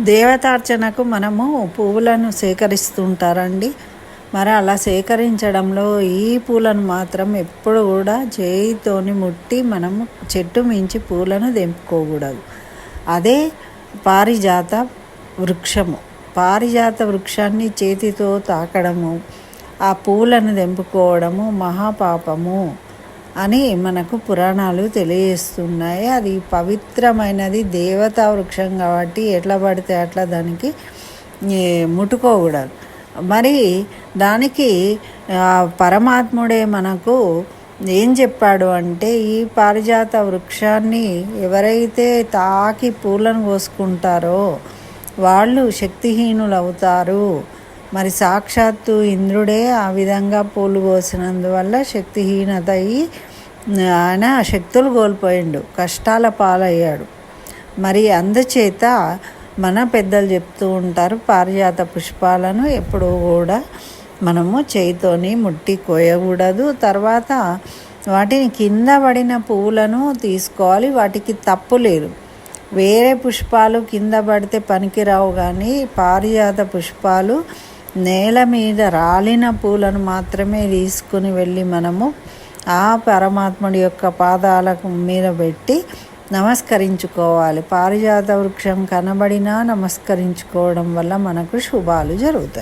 దేవతార్చనకు మనము పువ్వులను సేకరిస్తుంటారండి. మరి అలా సేకరించడంలో ఈ పూలను మాత్రం ఎప్పుడు కూడా చేయితోని ముట్టి మనము చెట్టు మించి పూలను తెంపుకోకూడదు. అదే పారిజాత వృక్షము. పారిజాత వృక్షాన్ని చేతితో తాకడము ఆ పూలను తెంపుకోవడము మహాపాపము. అని మనకు పురాణాలు తెలియజేస్తున్నాయి. అది పవిత్రమైనది దేవతా వృక్షం కాబట్టి ఎట్లా పడితే అట్లా దానికి ముట్టుకోకూడదు. మరి దానికి పరమాత్ముడే మనకు ఏం చెప్పాడు అంటే ఈ పారిజాత వృక్షాన్ని ఎవరైతే తాకి పూలను కోసుకుంటారో వాళ్ళు శక్తిహీనులు అవుతారు మరి సాక్షాత్తు ఇంద్రుడే ఆ విధంగా పూలు కోసినందువల్ల శక్తిహీనత అయ్యి ఆయన శక్తులు కోల్పోయిండు కష్టాల పాలయ్యాడు. మరి అందుచేత మన పెద్దలు చెప్తూ ఉంటారు పారిజాత పుష్పాలను ఎప్పుడూ కూడా మనము చేయితోని ముట్టి కోయకూడదు. తర్వాత వాటిని కింద పడిన పువ్వులను తీసుకోవాలి వాటికి తప్పు లేదు. వేరే పుష్పాలు కింద పడితే పనికిరావు కానీ పారిజాత పుష్పాలు నేల మీద రాలిన పూలను మాత్రమే తీసుకుని వెళ్ళి మనము ఆ పరమాత్ముడి యొక్క పాదాలకు మీద పెట్టి నమస్కరించుకోవాలి. పారిజాత వృక్షం కనబడినా నమస్కరించుకోవడం వల్ల మనకు శుభాలు జరుగుతాయి.